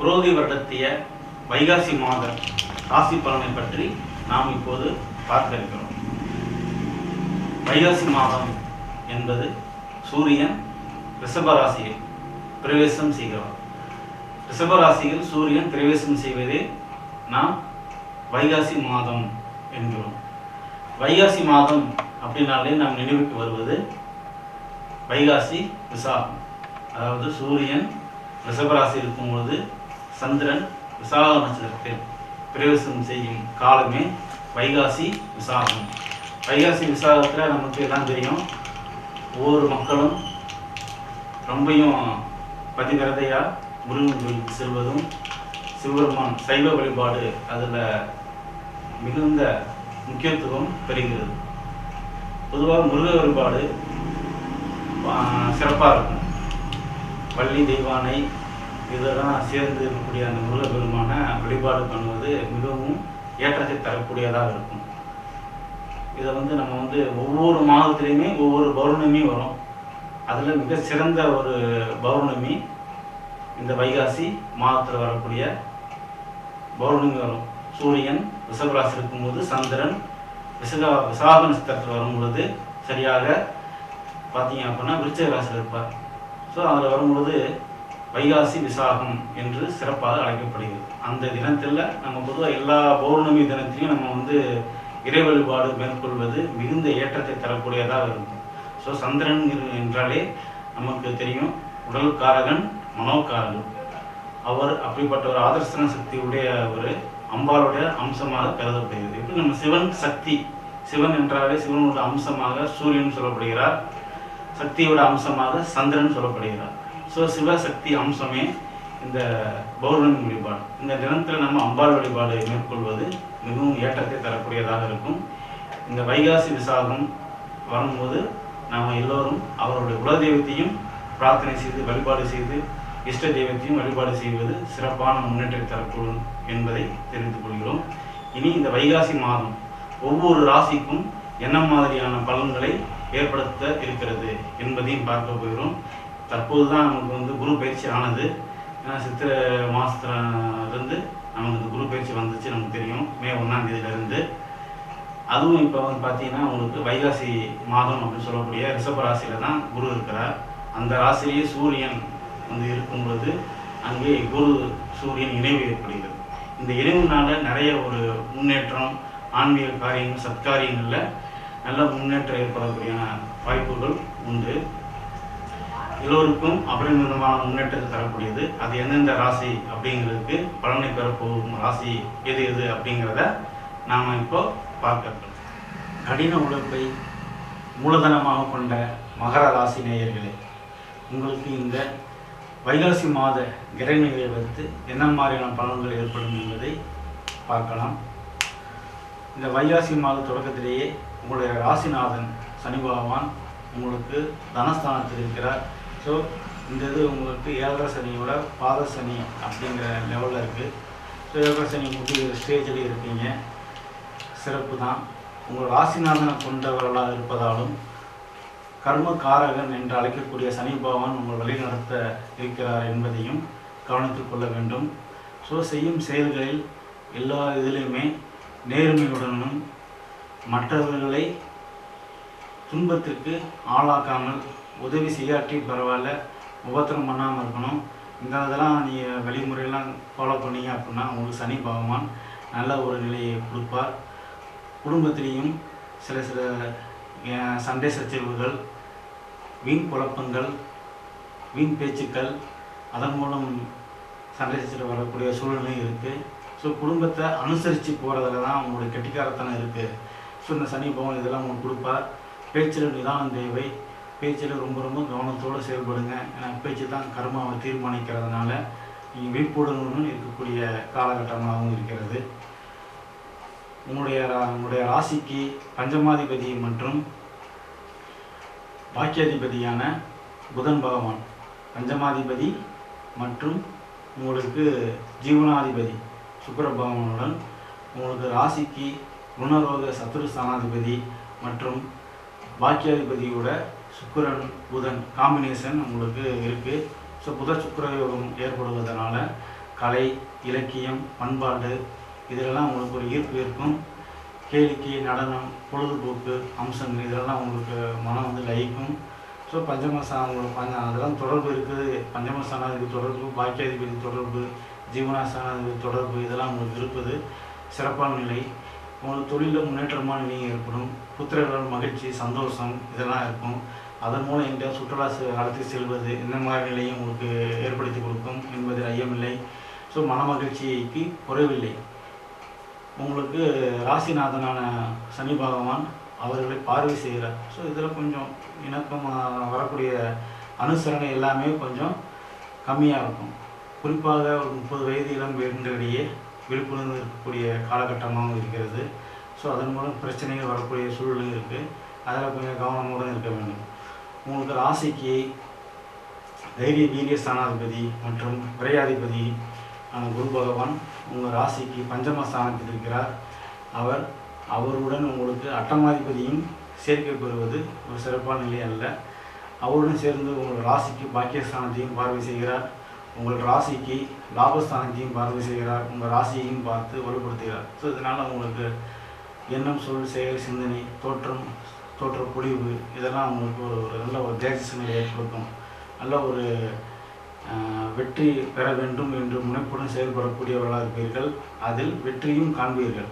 புரோதி வருடத்திய வைகாசி மாத ராசி பலனை பற்றி நாம் இப்போது பார்க்க இருக்கிறோம். வைகாசி மாதம் என்பது சூரியன் ரிஷப ராசியில் பிரவேசம் செய்கிறார். ரிஷப ராசியில் சூரியன் பிரவேசம் செய்வதே நாம் வைகாசி மாதம் என்கிறோம். வைகாசி மாதம் அப்படின்னாலே நாம் நினைவுக்கு வருவது வைகாசி விசாகம். அதாவது சூரியன் ரிஷபராசி இருக்கும்பொழுது சந்திரன் விசாக நட்சத்திரத்தில் பிரவேசம் செய்யும் காலமே வைகாசி விசாகம். வைகாசி விசாகத்தில் நமக்கு எல்லாம் தெரியும் ஒவ்வொரு மக்களும் ரொம்பையும் பதிவிரதையாக முருகன் கோயிலுக்கு செல்வதும் சிவபெருமான் சைவ வழிபாடு அதில் மிகுந்த முக்கியத்துவம் பெறுகிறது. பொதுவாக முருக வழிபாடு சிறப்பாக இருக்கும். வள்ளி தெய்வானை இதெல்லாம் சேர்ந்து இருக்கக்கூடிய அந்த முருக பெருமான வழிபாடு பண்ணுவது மிகவும் ஏற்றத்தை தரக்கூடியதாக இருக்கும். இதை வந்து நம்ம வந்து ஒவ்வொரு மாதத்துலேயுமே ஒவ்வொரு பௌர்ணமி வரும். அதில் மிக சிறந்த ஒரு பௌர்ணமி இந்த வைகாசி மாதத்தில் வரக்கூடிய பௌர்ணமி வரும். சூரியன் ரிஷபராசி இருக்கும்போது சந்திரன் விசகா விசாக நட்சத்திரத்தில் வரும் பொழுது சரியாக பார்த்தீங்க அப்படின்னா விருச்சக ராசியில் இருப்பார். ஸோ அதில் வரும்பொழுது வைகாசி விசாகம் என்று சிறப்பாக அழைக்கப்படுகிறது. அந்த தினத்தில் நம்ம பொதுவாக எல்லா பௌர்ணமி தினத்திலையும் நம்ம வந்து இறை வழிபாடு மேற்கொள்வது மிகுந்த ஏற்றத்தை தரக்கூடியதாக இருக்கும். ஸோ சந்திரன் என்றாலே நமக்கு தெரியும் உடல் காரகன் மனோகாரகன். அவர் அப்படிப்பட்ட ஒரு ஆதர்சன சக்தி உடைய ஒரு அம்பாளுடைய அம்சமாக கருதப்படுகிறது. இப்போ நம்ம சிவன் சக்தி சிவன் என்றாலே சிவனோட அம்சமாக சூரியன் சொல்லப்படுகிறார் சக்தியோட அம்சமாக சந்திரன் சொல்லப்படுகிறார். ஸோ சிவசக்தி அம்சமே இந்த பௌர்ணமி வழிபாடு. இந்த தினத்தில் நம்ம அம்பாள் வழிபாடு மேற்கொள்வது மிகவும் ஏற்றத்தை தரக்கூடியதாக இருக்கும். இந்த வைகாசி விசாகம் வரும்போது நாம் எல்லோரும் அவருடைய குலதெய்வத்தையும் பிரார்த்தனை செய்து வழிபாடு செய்து இஷ்ட தெய்வத்தையும் வழிபாடு செய்வது சிறப்பான முன்னேற்றம் தரக்கூடும் என்பதை தெரிந்து கொள்கிறோம். இனி இந்த வைகாசி மாதம் ஒவ்வொரு ராசிக்கும் என்ன மாதிரியான பலன்களை ஏற்படுத்த இருக்கிறது என்பதையும் பார்க்க போகிறோம். தற்போது தான் நமக்கு வந்து குரு பயிற்சி ஆனது. ஏன்னா சித்திரை மாதத்துலேருந்து நமக்கு இந்த குரு பயிற்சி வந்துச்சு நமக்கு தெரியும். மே ஒன்றாம் தேதியிலேருந்து. அதுவும் இப்போ வந்து பார்த்தீங்கன்னா உங்களுக்கு வைகாசி மாதம் அப்படின்னு சொல்லக்கூடிய ரிஷப ராசியில் தான் குரு இருக்கிறார். அந்த ராசியிலேயே சூரியன் வந்து இருக்கும் பொழுது அங்கே குரு சூரியன் இணைவு ஏற்படுகிறது. இந்த இணைவுனால நிறைய ஒரு முன்னேற்றம் ஆன்மீக காரியங்கள் சத்காரியங்களில் நல்ல முன்னேற்றம் ஏற்படக்கூடிய வாய்ப்புகள் உண்டு. எல்லோருக்கும் அபரிமிதமான முன்னேற்றத்தை தரக்கூடியது. அது எந்தெந்த ராசி அப்படிங்கிறதுக்கு பலனை பெறப்போகும் ராசி எது எது அப்படிங்கிறத நாம் இப்போ பார்க்கலாம் கடின உழைப்பை மூலதனமாக கொண்ட மகர ராசி நேயர்களே உங்களுக்கு இந்த வைகாசி மாத கிரகங்களை வைத்து என்ன மாதிரியான பலன்கள் ஏற்படும் என்பதை பார்க்கலாம். இந்த வைகாசி மாத தொடக்கத்திலேயே உங்களுடைய ராசிநாதன் சனி பகவான் உங்களுக்கு தனஸ்தானத்தில் இருக்கிறார். ஸோ இந்த இது உங்களுக்கு ஏழரை சனியோட பாத சனி அப்படிங்கிற லெவலில் இருக்குது ஸோ ஏழரை சனி முடிவு ஸ்டேஜில் இருக்கீங்க. சிறப்பு தான். உங்கள் ராசிநாதனை கொண்டவர்களாக இருப்பதாலும் கர்ம காரகன் என்று அழைக்கக்கூடிய சனி பகவான் உங்கள் வழிநடத்த இருக்கிறார் என்பதையும் கவனித்துக் கொள்ள வேண்டும். ஸோ செய்யும் செயல்களில் எல்லா இதிலையுமே நேர்மையுடனும் மற்றவர்களை துன்பத்திற்கு ஆளாக்காமல் உதவி செய்யாட்டி பரவாயில்ல உபத்திரம் பண்ணாமல் இருக்கணும். இந்த இதெல்லாம் நீங்கள் வழிமுறையெல்லாம் ஃபாலோ பண்ணீங்க அப்படின்னா உங்களுக்கு சனி பகவான் நல்ல ஒரு நிலையை கொடுப்பார். குடும்பத்திலையும் சில சில சண்டை சச்சரவுகள் வீண் குழப்பங்கள் வீண் பேச்சுக்கள் அதன் மூலம் சண்டை சச்சரவு வரக்கூடிய சூழ்நிலை இருக்குது ஸோ குடும்பத்தை அனுசரித்து போகிறதுல தான் உங்களுடைய கெட்டிக்காரத்தனம் இருக்குது ஸோ இந்த சனி பவன் இதெல்லாம் உங்களுக்கு கொடுப்பார். பேச்சில் நிதானம் தேவை. பேச்சில் ரொம்ப ரொம்ப கவனத்தோடு செயல்படுங்க. ஏன்னா பேச்சு தான் கர்மாவை தீர்மானிக்கிறதுனால நீங்கள் விழிப்புணர்வுடன் இருக்கக்கூடிய காலகட்டமாகவும் இருக்கிறது. உங்களுடைய ரா- உங்களுடைய ராசிக்கு பஞ்சமாதிபதி மற்றும் பாக்கியாதிபதியான புதன் பகவான். பஞ்சமாதிபதி மற்றும் உங்களுக்கு ஜீவனாதிபதி சுக்கர பகவானுடன் உங்களுக்கு ராசிக்கு குணரோக சத்துரு ஸ்தானாதிபதி மற்றும் பாக்கியாதிபதியோட சுக்கரன் புதன் காம்பினேஷன் உங்களுக்கு இருக்குது ஸோ புத சுக்கர யோகம் ஏற்படுவதனால கலை இலக்கியம் பண்பாடு இதிலெல்லாம் உங்களுக்கு ஒரு ஈர்ப்பு இருக்கும். கேளிக்கை நடனம் பொழுதுபோக்கு அம்சங்கள் இதெல்லாம் உங்களுக்கு மனம் வந்து லயிக்கும். ஸோ பஞ்சமசானம் உங்களுக்கு பஞ்ச அதெல்லாம் தொடர்பு இருக்குது. பஞ்சமசானாதிபதி தொடர்பு பாக்கியாதிபதி தொடர்பு ஜீவனாசானாதிபதி தொடர்பு இதெல்லாம் உங்களுக்கு இருப்பது சிறப்பான நிலை. உங்களுக்கு தொழிலில் முன்னேற்றமான நிலை ஏற்படும். புத்திரர்கள் மகிழ்ச்சி சந்தோஷம் இதெல்லாம் இருக்கும். அதன் மூலம் எங்கள் சுற்றுலா அழைத்து செல்வது இந்த மாதிரி நிலையும் உங்களுக்கு ஏற்படுத்தி கொடுக்கும் என்பதில் ஐயமில்லை. ஸோ மன மகிழ்ச்சிக்கு குறைவில்லை. உங்களுக்கு ராசிநாதனான சனி பகவான் அவர்களை பார்வை செய்கிறார். ஸோ இதில் கொஞ்சம் இணக்கம் வரக்கூடிய அனுசரணை எல்லாமே கொஞ்சம் கம்மியாக இருக்கும். குறிப்பாக ஒரு முப்பது வயது இளம் பெண்களிடையே விழிப்புணர்வு இருக்கக்கூடிய காலகட்டமாகவும் இருக்கிறது. ஸோ அதன் மூலம் பிரச்சனைகள் வரக்கூடிய சூழலும் இருக்குது அதில் கொஞ்சம் கவனமுடன் இருக்க வேண்டும். உங்களுக்கு ராசிக்கு தைரிய வீரிய ஸ்தானாதிபதி மற்றும் விரையாதிபதி ஆன குரு பகவான் உங்கள் ராசிக்கு பஞ்சம ஸ்தானத்தில் இருக்கிறார். அவர் அவருடன் உங்களுக்கு அட்டமாதிபதியும் சேர்க்கை பெறுவது ஒரு சிறப்பான நிலை அல்ல. அவருடன் சேர்ந்து உங்கள் ராசிக்கு பாக்கியஸ்தானத்தையும் பார்வை செய்கிறார். உங்கள் ராசிக்கு லாபஸ்தானத்தையும் பார்வை செய்கிறார். உங்கள் ராசியையும் பார்த்து வலுப்படுத்துகிறார். ஸோ இதனால் உங்களுக்கு எண்ணம் சொல் செயல் சிந்தனை தோற்றம் தோற்ற பொழிவு இதெல்லாம் அவங்களுக்கு ஒரு ஒரு நல்ல ஒரு தேஜஸ்களை ஏற்படுத்தும். நல்ல ஒரு வெற்றி பெற வேண்டும் என்று முனைப்புடன் செயல்படக்கூடியவர்களாக இருப்பீர்கள். அதில் வெற்றியும் காண்பீர்கள்.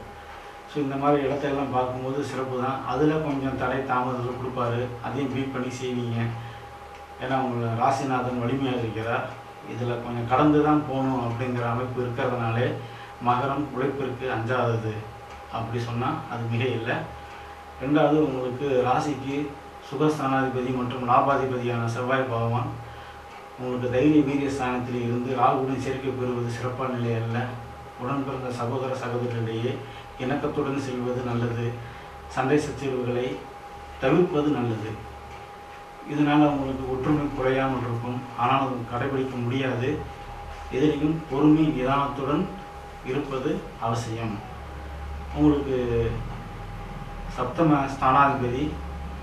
ஸோ இந்த மாதிரி இடத்தையெல்லாம் பார்க்கும்போது சிறப்பு தான். அதில் கொஞ்சம் தடை தாமதத்தில் கொடுப்பாரு. அதையும் பீட் பண்ணி செய்வீங்க. ஏன்னா உங்களை ராசிநாதன் வலிமையாக இருக்கிறார். இதில் கொஞ்சம் கடந்து தான் போகணும் அப்படிங்கிற அமைப்பு இருக்கிறதுனாலே மகரம் உழைப்பிற்கு அஞ்சாதது. அப்படி சொன்னால் அது மிக இல்லை ரெண்டாவது உங்களுக்கு ராசிக்கு சுகஸ்தானாதிபதி மற்றும் லாபாதிபதியான செவ்வாய் பகவான். உங்களுக்கு தைரிய வீரிய ஸ்தானத்தில் இருந்து ராகுடன் சேர்க்கை பெறுவது சிறப்பான நிலை அல்ல. உடன் பிறந்த சகோதர சகோதரிடையே இணக்கத்துடன் செல்வது நல்லது. சண்டை சச்சரவுகளை தவிர்ப்பது நல்லது. இதனால் உங்களுக்கு ஒற்றுமை குறையாமல் இருக்கும். ஆனால் அது கடைபிடிக்க முடியாது. எதிரியும் பொறுமை நிதானத்துடன் இருப்பது அவசியம். உங்களுக்கு சப்தம ஸ்தானாதிபதி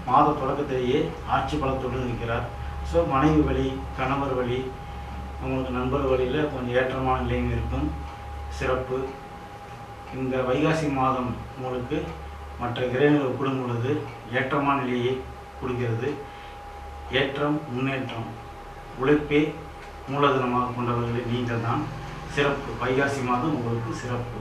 மாத தொடக்கத்திலேயே ஆட்சி பலத்துடன் இருக்கிறார் ஸோ மனைவி வழி கணவர் வழி உங்களுக்கு நண்பர் வழியில் கொஞ்சம் ஏற்றமான நிலையும் இருக்கும். சிறப்பு. இந்த வைகாசி மாதம் உங்களுக்கு மற்ற கிரகங்கள் ஒப்பிடும் பொழுது ஏற்றமான நிலையை கொடுக்கிறது. ஏற்றம் முன்னேற்றம். உழைப்பே மூலதனமாக கொண்டவர்களை நீங்கள் தான். சிறப்பு. வைகாசி மாதம் உங்களுக்கு சிறப்பு.